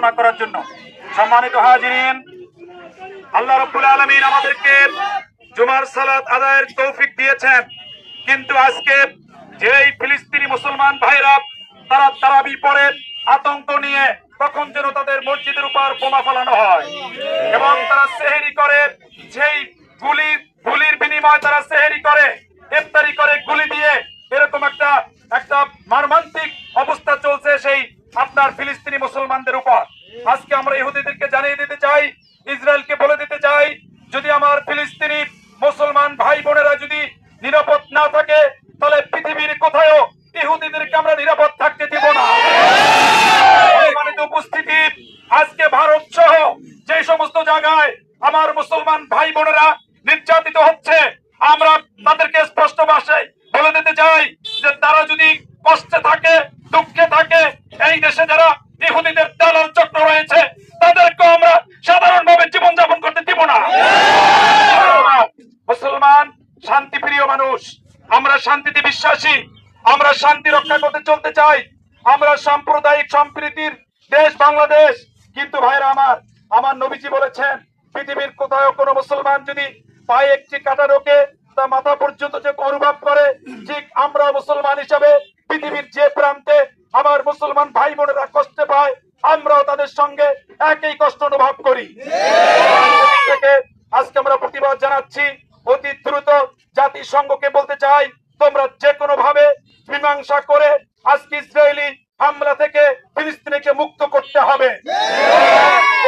ঘোষণা করার জন্য। সম্মানিত হাজিরিন, আল্লাহ রব্বুল আলমিন আমাদেরকে জুমার সালাত আদায়ের তৌফিক দিয়েছেন। কিন্তু আজকে যেই ফিলিস্তিনি মুসলমান ভাইরা তারা তারাবি পড়ে আতঙ্ক নিয়ে তখন যেন তাদের মসজিদের উপর বোমা ফেলানো হয়। এবং তারা সেহেরি করে সেই গুলি, গুলির বিনিময়ে তারা সেহেরি করে ইফতারি করে গুলি দিয়ে এরকম একটা একটা মর্মান্তিক অবস্থা চলছে সেই আপনার ফিলিস্তিনি মুসলমানদের উপর আজকে আমরা ইহুদিদেরকে জানিয়ে দিতে চাই ইসরায়েলকে বলে দিতে চাই যদি আমার ফিলিস্তিনি মুসলমান ভাই বোনেরা যদি নিরাপদ না থাকে তাহলে পৃথিবীর কোথাও ইহুদিদেরকে আমরা নিরাপদ থাকতে দিব না সম্মানিত উপস্থিতি আজকে ভারত সহ যে সমস্ত জায়গায় আমার মুসলমান ভাই বোনেরা নির্যাতিত হচ্ছে। আমরা তাদেরকে স্পষ্ট ভাষায় বলে দিতে চাই যে তারা যদি কষ্টে থাকে, দুঃখে থাকে, এই দেশে যারা ইহুদিদের দালাল চক্র রয়েছে তাদেরকে আমরা সাধারণভাবে জীবনযাপন করতে দিব না। মুসলমান, শান্তিপ্রিয় মানুষ, আমরা শান্তিতে বিশ্বাসী, আমরা শান্তি রক্ষা করতে চলতে চাই। আমরা সাম্প্রদায়িক সম্প্রীতির দেশ বাংলাদেশ। কিন্তু ভাইরা আমার আমার নবীজি বলেছেন পৃথিবীর কোথাও কোনো মুসলমান যদি পায়ে একটি কাটা রোকে, তা মাথা পর্যন্ত যে অনুভব করে, ঠিক আমরা মুসলমান হিসাবে পৃথিবীর যে প্রান্তে আমার মুসলমান ভাই বোনেরা কষ্টে পায়, আমরাও তাদের সঙ্গে একই কষ্ট অনুভব করি। থেকে আজকে আমরা প্রতিবাদ জানাচ্ছি, অতি দ্রুত জাতিসংঘকে বলতে চাই, তোমরা যে কোনো ভাবে মীমাংসা করে আজকে ইসরায়েলি হামলা থেকে ফিলিস্তিনিকে মুক্ত করতে হবে।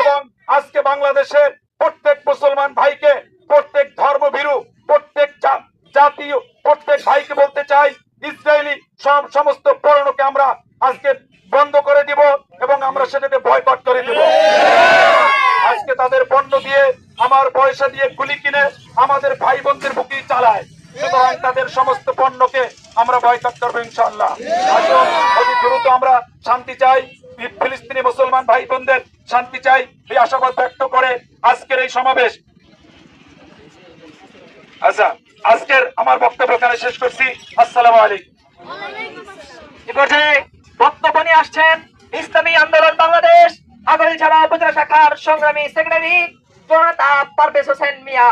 এবং আজকে বাংলাদেশের প্রত্যেক মুসলমান ভাইকে, প্রত্যেক ধর্ম ধর্মভীরু, প্রত্যেক জাতীয়, প্রত্যেক ভাইকে বলতে চাই, ইসরায়েলি সব সমস্ত পণ্যকে আমরা আজকে বন্ধ করে দিব এবং আমরা সেটাকে বয়কট করে দিব। আজকে তাদের পণ্য দিয়ে, আমার পয়সা দিয়ে গুলি কিনে আমাদের ভাই বোনদের বুকি চালায়। সুতরাং তাদের সমস্ত পণ্যকে আমরা বয়কট করব ইনশাল্লাহ অতি দ্রুত আমরা শান্তি চাই। ফিলিস্তিনি মুসলমান ভাই বোনদের শান্তি চাই, এই আশাবাদ ব্যক্ত করে আজকের এই সমাবেশ। আচ্ছা আজকের আমার বক্তব্য এখানে শেষ করছি। আসসালামু আলাইকুম। বক্তব্য নিয়ে আসছেন ইসলামী আন্দোলন বাংলাদেশ আগামীছাড়া উপজেলা শাখার সংগ্রামী সেক্রেটারি জননেতা পারভেজ হোসেন মিয়া।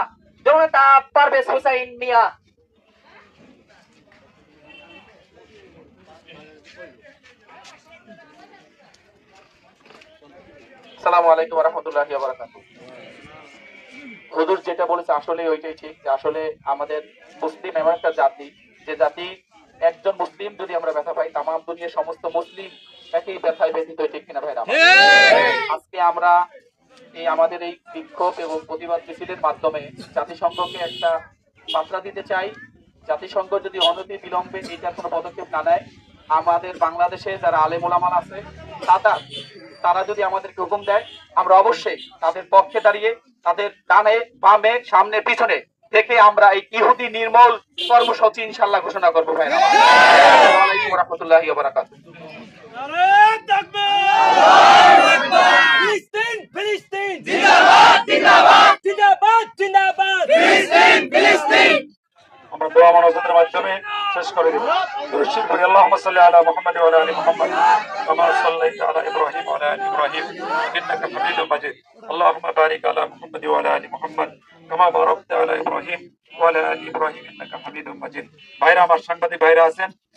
জননেতা পারভেজ হুসাইন মিয়া। সালামু আলাইকুম রহমতুল্লাহি হুজুর যেটা বলেছে আসলে ওইটাই ঠিক যে আসলে আমাদের মুসলিম এমন একটা জাতি যে জাতি একজন মুসলিম যদি আমরা ব্যথা পাই তাম দুনিয়ার সমস্ত মুসলিম একই ব্যথায় ব্যথিত ঠিক কিনা ভাইরা? আজকে আমরা এই আমাদের এই বিক্ষোভ এবং প্রতিবাদ মিছিলের মাধ্যমে জাতিসংঘকে একটা বার্তা দিতে চাই। জাতিসংঘ যদি অনতি বিলম্বে এইটার কোনো পদক্ষেপ না নেয় আমাদের বাংলাদেশে যারা আলেম ওলামান আছে তারা তারা যদি আমাদেরকে হুকুম দেয়, আমরা অবশ্যই তাদের পক্ষে দাঁড়িয়ে, তাদের ডানে বামে সামনে, পিছনে থেকে আমরা এই ইহুদি নির্মল কর্মসূচি ইনশাল্লাহ ঘোষণা করব ভাই রহমতুল্লাহ বারাকাতুহু ফিলিস্তিন ফিলিস্তিন জিন্দাবাদ জিন্দাবাদ জিন্দাবাদ জিন্দাবাদ ফিলিস্তিন ফিলিস্তিন আমরা দোয়া মনোজাতের মাধ্যমে শেষ করে দিব দুরুদ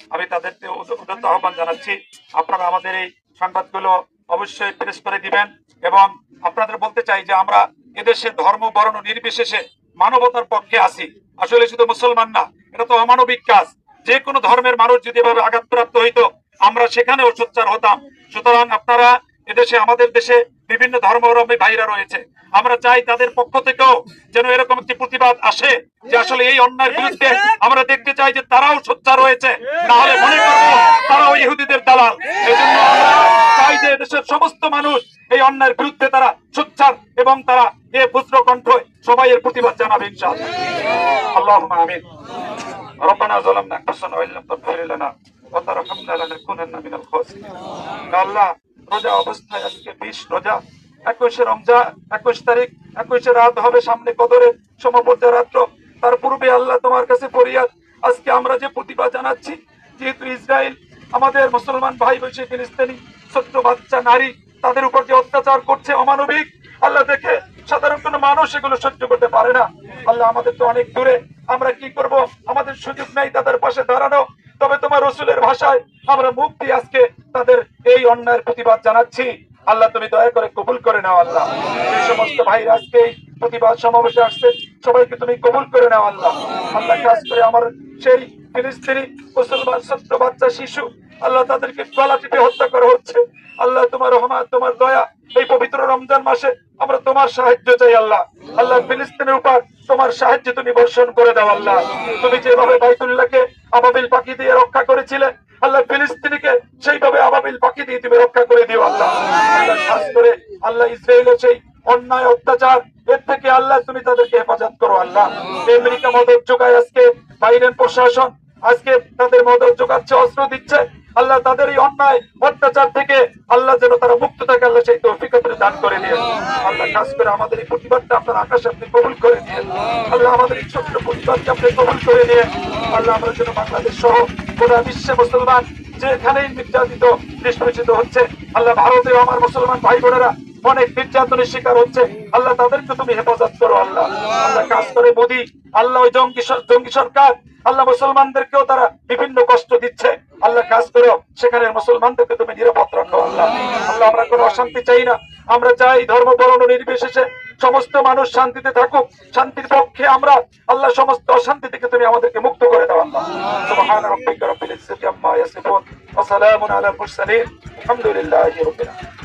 আমি তাদেরকে উদ- আহ্বান জানাচ্ছি, আপনারা আমাদের এই সংবাদগুলো অবশ্যই প্রেস করে দিবেন এবং আপনাদের বলতে চাই যে আমরা এদেশে ধর্ম, বর্ণ নির্বিশেষে মানবতার পক্ষে আছি। আসলে শুধু মুসলমান না, এটা তো অমানবিক কাজ। যে কোনো ধর্মের মানুষ যদি এভাবে আঘাতপ্রাপ্ত হইতো, আমরা সেখানেও সোচ্চার হতাম। সুতরাং আপনারা এদেশে, আমাদের দেশে বিভিন্ন ধর্মাবলম্বী ভাইরা রয়েছে। আমরা চাই তাদের পক্ষ থেকেও যেন এরকম একটি প্রতিবাদ আসে যে আসলে এই অন্যায়ের বিরুদ্ধে আমরা দেখতে চাই যে তারাও সোচ্চার রয়েছে। না হলে মনে করব তারাও ইহুদিদের দালাল। এই জন্য আমরা চাই যে দেশের সমস্ত মানুষ এই অন্যায়ের বিরুদ্ধে তারা সোচ্চার এবং তারা এ পুত্র কণ্ঠ সবাই এর প্রতিবাদ জানাবে ইনশাআল্লাহ। আল্লাহুম্মা আমিন। ربنا ظلمنا انفسنا وان لم تغفر لنا وترحمنا لنكونن من الخاسرين আল্লাহ রোজা অবস্থায় আজকে বিশ রোজা একুশে রমজান একুশ তারিখ একুশে রাত হবে সামনে কদরে সমপর্যা রাত্র তার পূর্বে আল্লাহ তোমার কাছে ফরিয়াদ আজকে আমরা যে প্রতিবাদ জানাচ্ছি যেহেতু ইসরায়েল আমাদের মুসলমান ভাই বৈশে ফিলিস্তিনি ছোট্ট বাচ্চা নারী তাদের উপর যে অত্যাচার করছে অমানবিক আল্লাহ দেখে সাধারণ কোনো মানুষ এগুলো সহ্য করতে পারে না আল্লাহ আমাদের তো অনেক দূরে আমরা কি করব? আমাদের সুযোগ নেই তাদের পাশে দাঁড়ানো। তবে তোমার রসুলের ভাষায় আমরা মুখ দিয়ে আজকে তাদের এই অন্যায়ের প্রতিবাদ জানাচ্ছি। আল্লাহ, তুমি দয়া করে কবুল করে নাও আল্লাহ। এই সমস্ত ভাইরা আজকে প্রতিবাদ সমাবেশে আসছে। সবাইকে তুমি কবুল করে নাও আল্লাহ। আল্লাহ কাজ করে আমার সেই ফিলিস্তিনি মুসলমান সত্য বাচ্চা শিশু আল্লাহ তাদেরকে গলা টিপে হত্যা করা হচ্ছে। আল্লাহ, তোমার রহমান তোমার দয়া এই পবিত্র রমজান মাসে আমরা তোমার সাহায্য চাই, আল্লাহ। আল্লাহ, ফিলিস্তিনের উপর তোমার সাহায্য তুমি বর্ষণ করে দাও, আল্লাহ। তুমি যেভাবে বাইতুল্লাহকে আবাবিল পাখি দিয়ে রক্ষা করেছিলে, আল্লাহ, ফিলিস্তিনিকে সেইভাবে আবাবিল পাখি দিয়ে তুমি রক্ষা করে দিও, আল্লাহ। খাস করে আল্লাহ, ইসরায়েলের সেই অন্যায়, অত্যাচার, এর থেকে আল্লাহ তুমি তাদেরকে হেফাজত করো, আল্লাহ। আমেরিকা মদত যোগায় আজকে বাইডেন প্রশাসন, আজকে তাদের মদত যোগাচ্ছে, অস্ত্র দিচ্ছে। আল্লাহ তাদের এই অন্যায়, অত্যাচার থেকে আল্লাহ যেন তারা মুক্ত থাকে, আল্লাহ সেই তৌফিক দান করে নিয়ে আল্লাহ কাজ করে আমাদের এই প্রতিবাদটা আপনার আকাশে আপনি কবুল করে নিয়ে আল্লাহ আমাদের এই ছোট্ট প্রতিবাদকে আপনি কবুল করে নিয়ে আল্লাহ আমরা যেন বাংলাদেশ সহ গোটা বিশ্বে মুসলমান যেখানেই নির্যাতিত, নিষ্পেষিত হচ্ছে, আল্লাহ ভারতেও আমার মুসলমান ভাই বোনেরা অনেক নির্যাতনের শিকার হচ্ছে। আল্লাহ, তাদেরকে তুমি হেফাজত করো, আল্লাহ। আল্লাহ কাজ করে মোদি। আল্লাহ ওই জঙ্গি জঙ্গি সরকার। আল্লাহ মুসলমানদেরকেও তারা বিভিন্ন কষ্ট দিচ্ছে। আল্লাহ কাজ করো সেখানে মুসলমানদেরকে তুমি নিরাপদ রাখো, আল্লাহ। আল্লাহ, আমরা কোনো অশান্তি চাই না। আমরা চাই ধর্ম বর্ণ নির্বিশেষে সমস্ত মানুষ শান্তিতে থাকুক। শান্তির পক্ষে আমরা আল্লাহ সমস্ত অশান্তি থেকে তুমি আমাদেরকে মুক্ত করে দাও, আল্লাহ। সুবহান রাব্বিকা রাব্বিল ইজ্জাতি আম্মা ইয়াসিফুন। ওয়া সালামুন আলাল মুরসালিন। আলহামদুলিল্লাহি রাব্বিল আলামিন।